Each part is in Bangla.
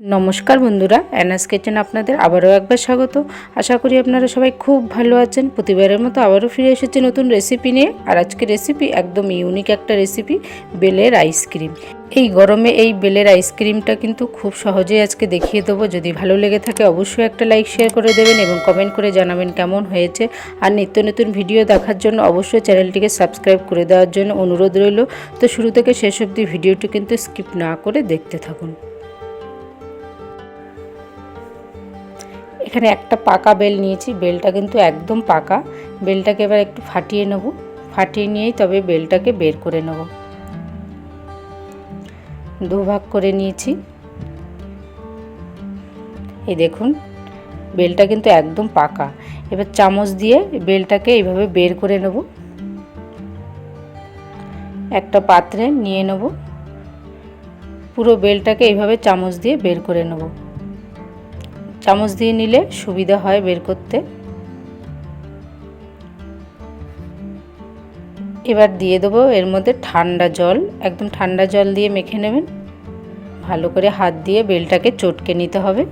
নমস্কার বন্ধুরা অ্যানাস কিচেন আপনাদের আবারও একবার স্বাগত। আশা করি আপনারা সবাই খুব ভালো আছেন। প্রতিবারের মতো আবারও ফিরে এসেছি নতুন রেসিপি নিয়ে। আর আজকে রেসিপি একদম ইউনিক একটা রেসিপি বেলের আইসক্রিম এই গরমে এই বেলের আইসক্রিমটা কিন্তু খুব সহজেই আজকে দেখিয়ে দেবো। যদি ভালো লেগে থাকে অবশ্যই একটা লাইক শেয়ার করে দেবেন এবং কমেন্ট করে জানাবেন কেমন হয়েছে। আর নিত্য নতুন ভিডিও দেখার জন্য অবশ্যই চ্যানেলটিকে সাবস্ক্রাইব করে দেওয়ার জন্য অনুরোধ রইল। তো শুরু থেকে শেষ অবধি ভিডিওটি কিন্তু স্কিপ না করে দেখতে থাকুন। এখানে একটা পাকা বেল নিয়েছি, বেলটা কিন্তু একদম পাকা। বেলটাকে এবার একটু ফাটিয়ে নেব। ফাটিয়ে নিয়েই তবে বেলটাকে বের করে নেব। দুভাগ করে নিয়েছি। এই দেখুন, বেলটা কিন্তু একদম পাকা। এবার চামচ দিয়ে বেলটাকে এইভাবে বের করে নেব। একটা পাত্রে নিয়ে নেব। পুরো বেলটাকে এইভাবে চামচ দিয়ে বের করে নেব। চামচ দিয়ে নিলে সুবিধা হয় বের করতে। এবার দিয়ে দেবো এর মধ্যে ঠান্ডা জল, একদম ঠান্ডা জল দিয়ে মেখে নেবেন। ভালো করে হাত দিয়ে বেলটাকে চটকে নিতে হবে।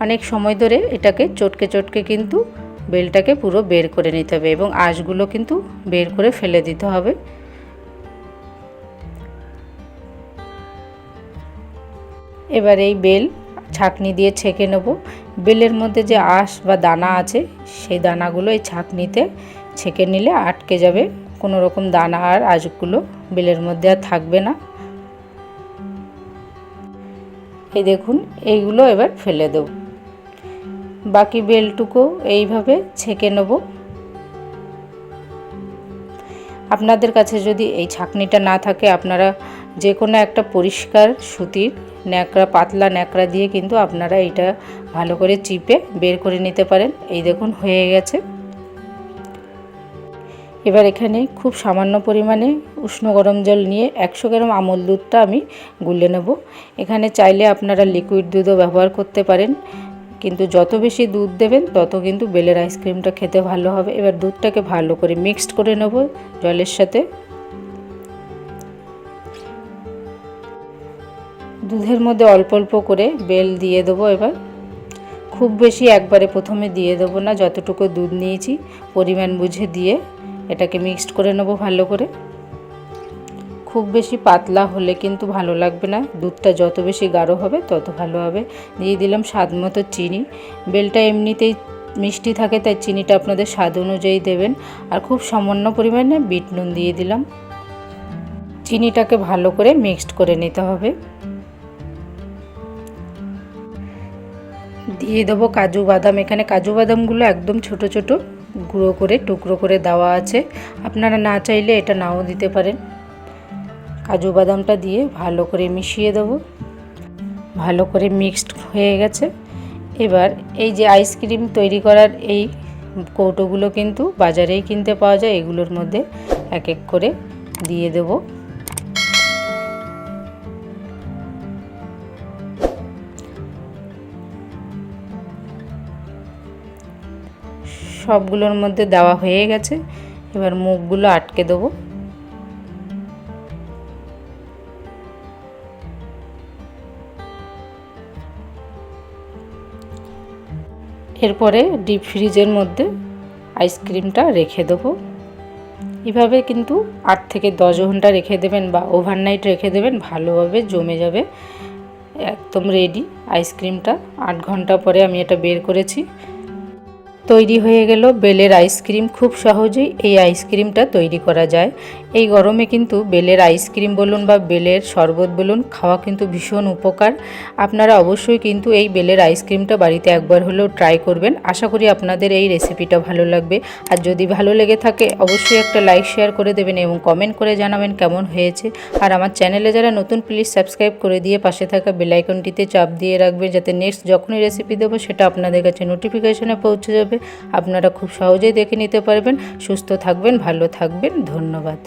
অনেক সময় ধরে এটাকে চটকে চটকে কিন্তু বেলটাকে পুরো বের করে নিতে হবে এবং আঁশগুলো কিন্তু বের করে ফেলে দিতে হবে। এবার এই বেল ছাঁকনি দিয়ে ছেঁকে নেব। বেলের মধ্যে যে আঁশ বা দানা আছে, সেই দানাগুলো এই ছাঁকনিতে ছেঁকে নিলে আটকে যাবে। কোনো রকম দানা আর আঁশগুলো বেলের মধ্যে আর থাকবে না। এই দেখুন, এইগুলো এবার ফেলে দেব। বাকি বেলটুকু এইভাবে ছেঁকে নেব। আপনাদের কাছে যদি এই ছাঁকনিটা না থাকে, আপনারা যে কোনো একটা পরিষ্কার সুতির ন্যাকড়া, পাতলা ন্যাকড়া দিয়ে কিন্তু আপনারা এটা ভালো করে চিপে বের করে নিতে পারেন। এই দেখুন, হয়ে গেছে। এবার এখানে খুব সামান্য পরিমাণে উষ্ণ গরম জল নিয়ে একশো গ্রাম আমল দুধটা আমি গুলে নেব। এখানে চাইলে আপনারা লিকুইড দুধও ব্যবহার করতে পারেন। কিন্তু যত বেশি দুধ দেবেন, তত কিন্তু বেলের আইসক্রিমটা খেতে ভালো হবে। এবার দুধটাকে ভালো করে মিক্সড করে নেব জলের সাথে। দুধের মধ্যে অল্প অল্প করে বেল দিয়ে দেবো এবার। খুব বেশি একবারে প্রথমে দিয়ে দেবো না, যতটুকু দুধ নিয়েছি, পরিমাণ বুঝে দিয়ে এটাকে মিক্সড করে নেব ভালো করে। খুব বেশি পাতলা হলে কিন্তু ভালো লাগবে না, দুধটা যত বেশি গাঢ় হবে তত ভালো হবে। দিয়ে দিলাম স্বাদ মতো চিনি। বেলটা এমনিতেই মিষ্টি থাকে, তাই চিনিটা আপনাদের স্বাদ অনুযায়ী দেবেন। আর খুব সামান্য পরিমাণে বিট নুন দিয়ে দিলাম। চিনিটাকে ভালো করে মিক্সড করে নিতে হবে। দিয়ে দেবো কাজু বাদাম। এখানে কাজু বাদামগুলো একদম ছোট ছোট গুঁড়ো করে, টুকরো করে দেওয়া আছে। আপনারা না চাইলে এটা নাও দিতে পারেন। কাজু বাদামটা দিয়ে ভালো করে মিশিয়ে দেবো। ভালো করে মিক্সড হয়ে গেছে। এবার এই যে আইসক্রিম তৈরি করার এই কৌটোগুলো কিন্তু বাজারেই কিনতে পাওয়া যায়। এগুলোর মধ্যে এক এক করে দিয়ে দেবো। সবগুলোর মধ্যে দেওয়া হয়ে গেছে। এবার মুখগুলো আটকে দেবো। এরপরে ডিপ ফ্রিজের মধ্যে আইসক্রিমটা রেখে দেবো। এভাবে কিন্তু আট থেকে দশ ঘণ্টা রেখে দেবেন বা ওভারনাইট রেখে দেবেন, ভালোভাবে জমে যাবে। একদম রেডি আইসক্রিমটা আট ঘণ্টা পরে আমি এটা বের করেছি। তৈরি হয়ে গেল বেলের আইসক্রিম। খুব সহজেই এই আইসক্রিমটা তৈরি করা যায়। এই গরমে কিন্তু বেলের আইসক্রিম বলুন বা বেলের শরবত বলুন খাওয়া কিন্তু ভীষণ উপকার। আপনারা অবশ্যই কিন্তু এই বেলের আইসক্রিমটা বাড়িতে একবার হলেও ট্রাই করবেন। আশা করি আপনাদের এই রেসিপিটা ভালো লাগবে। আর যদি ভালো লেগে থাকে, অবশ্যই একটা লাইক শেয়ার করে দেবেন এবং কমেন্ট করে জানাবেন কেমন হয়েছে। আর আমার চ্যানেলে যারা নতুন প্লিজ সাবস্ক্রাইব করে দিয়ে পাশে থাকা বেলাইকনটিতে চাপ দিয়ে রাখবেন যাতে নেক্সট যখনই রেসিপি দেবো, সেটা আপনাদের কাছে নোটিফিকেশনে পৌঁছে যাবে। আপনারা খুব সহজেই দেখে নিতে পারবেন। সুস্থ থাকবেন, ভালো থাকবেন। ধন্যবাদ।